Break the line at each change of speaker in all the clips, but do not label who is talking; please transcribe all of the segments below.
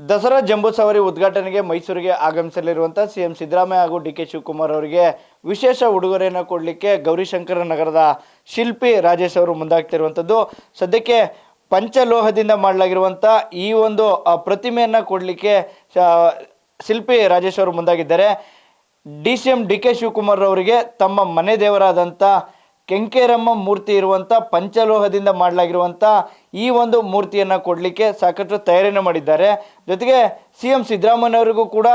ದಸರಾ ಜಂಬೂ ಸವಾರಿ ಉದ್ಘಾಟನೆಗೆ ಮೈಸೂರಿಗೆ ಆಗಮಿಸಲಿರುವಂಥ ಸಿ ಎಂ ಸಿದ್ದರಾಮಯ್ಯ ಹಾಗೂ ಡಿ ಕೆ ಶಿವಕುಮಾರ್ ಅವರಿಗೆ ವಿಶೇಷ ಉಡುಗೊರೆಯನ್ನು ಕೊಡಲಿಕ್ಕೆ ಗೌರಿಶಂಕರ ನಗರದ ಶಿಲ್ಪಿ ರಾಜೇಶ್ ಅವರು ಮುಂದಾಗ್ತಿರುವಂಥದ್ದು ಸದ್ಯಕ್ಕೆ ಪಂಚಲೋಹದಿಂದ ಮಾಡಲಾಗಿರುವಂಥ ಈ ಒಂದು ಪ್ರತಿಮೆಯನ್ನು ಕೊಡಲಿಕ್ಕೆ ಶಿಲ್ಪಿ ರಾಜೇಶ್ ಅವರು ಮುಂದಾಗಿದ್ದಾರೆ. D C M D K Shivakumar ಅವರಿಗೆ ತಮ್ಮ ಮನೆ ದೇವರಾದಂಥ ಕೆಂಕೇರಮ್ಮ ಮೂರ್ತಿ ಇರುವಂಥ ಪಂಚಲೋಹದಿಂದ ಮಾಡಲಾಗಿರುವಂಥ ಈ ಒಂದು ಮೂರ್ತಿಯನ್ನು ಕೊಡಲಿಕ್ಕೆ ಸಾಕಷ್ಟು ತಯಾರಿಯನ್ನು ಮಾಡಿದ್ದಾರೆ. ಜೊತೆಗೆ ಸಿ ಎಂ ಸಿದ್ದರಾಮಯ್ಯವರಿಗೂ ಕೂಡ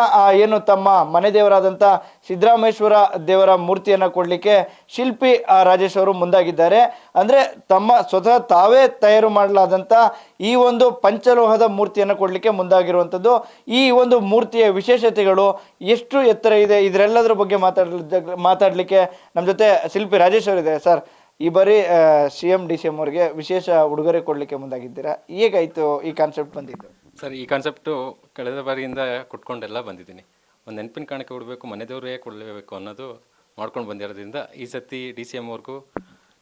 ಏನು ತಮ್ಮ ಮನೆ ದೇವರಾದಂಥ ಸಿದ್ದರಾಮೇಶ್ವರ ದೇವರ ಮೂರ್ತಿಯನ್ನು ಕೊಡಲಿಕ್ಕೆ ಶಿಲ್ಪಿ ರಾಜೇಶ್ ಅವರು ಮುಂದಾಗಿದ್ದಾರೆ. ಅಂದರೆ ತಮ್ಮ ಸ್ವತಃ ತಾವೇ ತಯಾರು ಮಾಡಲಾದಂಥ ಈ ಒಂದು ಪಂಚಲೋಹದ ಮೂರ್ತಿಯನ್ನು ಕೊಡಲಿಕ್ಕೆ ಮುಂದಾಗಿರುವಂಥದ್ದು ಈ ಒಂದು ಮೂರ್ತಿಯ ವಿಶೇಷತೆಗಳು ಎಷ್ಟು ಎತ್ತರ ಇದೆ? ಇದರೆಲ್ಲದರ ಬಗ್ಗೆ ಮಾತಾಡ ಮಾತಾಡಲಿಕ್ಕೆ ನಮ್ಮ ಜೊತೆ ಶಿಲ್ಪಿ ರಾಜೇಶ್ ಅವರಿದ್ದಾರೆ. ಸರ್ ಈ ಬಾರಿ C M, D C M ಅವ್ರಿಗೆ ವಿಶೇಷ ಉಡುಗೊರೆ ಕೊಡಲಿಕ್ಕೆ ಮುಂದಾಗಿದ್ದೀರಾ? ಹೇಗಾಯಿತು ಈ ಕಾನ್ಸೆಪ್ಟ್ ಬಂದಿದ್ದು?
ಸರ್, ಈ ಕಾನ್ಸೆಪ್ಟು ಕಳೆದ ಬಾರಿಯಿಂದ ಕೊಟ್ಕೊಂಡೆಲ್ಲ ಬಂದಿದ್ದೀನಿ. ಒಂದು ನೆನಪಿನ ಕಾಣಿಕೆ ಕೊಡಬೇಕು ಮನೆ ದೇವರೇ ಕೊಡಲೇಬೇಕು ಅನ್ನೋದು ಮಾಡ್ಕೊಂಡು ಬಂದಿರೋದ್ರಿಂದ ಈ ಸತಿ ಡಿ ಸಿ ಎಂ ಅವ್ರಿಗೂ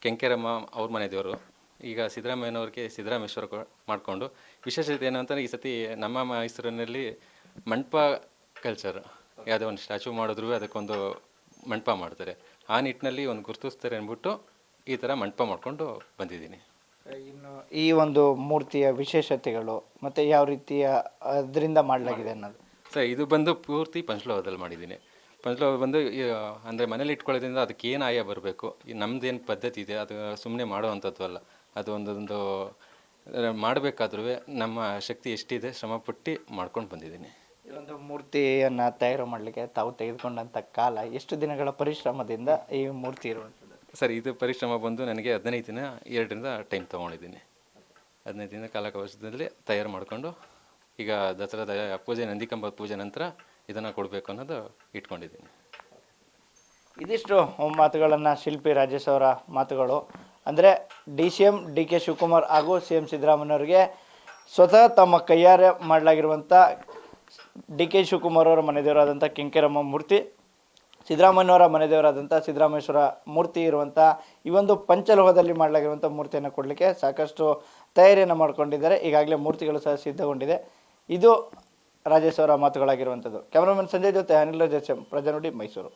ಕೆಂಕೆರಮ್ಮ ಅವ್ರ ಮನೆದೇವರು, ಈಗ ಸಿದ್ದರಾಮಯ್ಯನವ್ರಿಗೆ ಸಿದ್ದರಾಮೇಶ್ವರ ಮಾಡಿಕೊಂಡು. ವಿಶೇಷತೆ ಏನು ಅಂತಂದರೆ ಈ ಸತಿ ನಮ್ಮ ಮೈಸೂರಿನಲ್ಲಿ ಮಂಟಪ ಕಲ್ಚರ್ ಯಾವುದೋ ಒಂದು ಸ್ಟ್ಯಾಚು ಮಾಡಿದ್ರು ಅದಕ್ಕೊಂದು ಮಂಟಪ ಮಾಡ್ತಾರೆ. ಆ ನಿಟ್ಟಿನಲ್ಲಿ ಒಂದು ಗುರುತಿಸ್ತಾರೆ ಅಂದ್ಬಿಟ್ಟು ಈ ಥರ ಮಂಟಪ ಮಾಡಿಕೊಂಡು ಬಂದಿದ್ದೀನಿ.
ಇನ್ನು ಈ ಒಂದು ಮೂರ್ತಿಯ ವಿಶೇಷತೆಗಳು ಮತ್ತು ಯಾವ ರೀತಿಯ ಅದರಿಂದ ಮಾಡಲಾಗಿದೆ ಅನ್ನೋದು.
ಸರ್ ಇದು ಬಂದು ಪೂರ್ತಿ ಪಂಚಲೋಹದಲ್ಲಿ ಮಾಡಿದ್ದೀನಿ. ಪಂಚಲೋಹ ಬಂದು ಈ, ಅಂದರೆ ಮನೇಲಿ ಇಟ್ಕೊಳ್ಳೋದ್ರಿಂದ ಅದಕ್ಕೆ ಏನು ಆಯ ಬರಬೇಕು? ನಮ್ಮದೇನು ಪದ್ಧತಿ ಇದೆ? ಅದು ಸುಮ್ಮನೆ ಮಾಡೋ ಅಂಥದ್ದು ಅಲ್ಲ. ಅದು ಒಂದೊಂದು ಮಾಡಬೇಕಾದ್ರೂ ನಮ್ಮ ಶಕ್ತಿ ಎಷ್ಟಿದೆ ಶ್ರಮಪಟ್ಟು ಮಾಡ್ಕೊಂಡು ಬಂದಿದ್ದೀನಿ.
ಈ ಒಂದು ಮೂರ್ತಿಯನ್ನು ತಯಾರು ಮಾಡಲಿಕ್ಕೆ ತಾವು ತೆಗೆದುಕೊಂಡಂಥ ಕಾಲ ಎಷ್ಟು ದಿನಗಳ ಪರಿಶ್ರಮದಿಂದ ಈ ಮೂರ್ತಿ ಇರುವಂಥದ್ದು?
ಸರ್, ಇದು ಪರಿಶ್ರಮ ಬಂದು ನನಗೆ ಹದಿನೈದು ದಿನ, ಎರಡರಿಂದ ಟೈಮ್ ತೊಗೊಂಡಿದ್ದೀನಿ. ಹದಿನೈದು ದಿನ ಕಾಲಕವಶದಲ್ಲಿ ತಯಾರು ಮಾಡಿಕೊಂಡು, ಈಗ ದಸರಾದ ಪೂಜೆ, ನಂದಿಕಂಬ ಪೂಜೆ ನಂತರ ಇದನ್ನು ಕೊಡಬೇಕು ಅನ್ನೋದು ಇಟ್ಕೊಂಡಿದ್ದೀನಿ.
ಇದಿಷ್ಟು ಮಾತುಗಳನ್ನು ಶಿಲ್ಪಿ ರಾಜೇಶ್ ಅವರ ಮಾತುಗಳು. ಅಂದರೆ D C M, D K Shivakumar ಹಾಗೂ ಸಿ ಎಂ ಸಿದ್ದರಾಮಯ್ಯವ್ರಿಗೆ ಸ್ವತಃ ತಮ್ಮ ಕೈಯಾರೆ ಮಾಡಲಾಗಿರುವಂಥ ಡಿ ಕೆ ಶಿವಕುಮಾರ್ ಅವರ ಮನೆದೇವರಾದಂಥ ಕೆಂಕೆರಮ್ಮ ಮೂರ್ತಿ. ಸಿದ್ದರಾಮಯ್ಯನವರ ಮನೆದೇವರಾದಂಥ ಸಿದ್ದರಾಮೇಶ್ವರ ಮೂರ್ತಿ ಇರುವಂಥ ಈ ಒಂದು ಪಂಚಲೋಹದಲ್ಲಿ ಮಾಡಲಾಗಿರುವಂಥ ಮೂರ್ತಿಯನ್ನು ಕೊಡಲಿಕ್ಕೆ ಸಾಕಷ್ಟು ತಯಾರಿಯನ್ನು ಮಾಡಿಕೊಂಡಿದ್ದಾರೆ. ಈಗಾಗಲೇ ಮೂರ್ತಿಗಳು ಸಹ ಸಿದ್ಧಗೊಂಡಿದೆ. ಇದು ರಾಜೇಶ್ವರ ಮಾತುಗಳಾಗಿರುವಂಥದ್ದು. ಕ್ಯಾಮ್ರಾಮನ್ ಸಂಜಯ್ ಜೊತೆ ಅನಿಲ್ ಜಸ್ಎಂ ಪ್ರಜಾನುಡಿ ಮೈಸೂರು.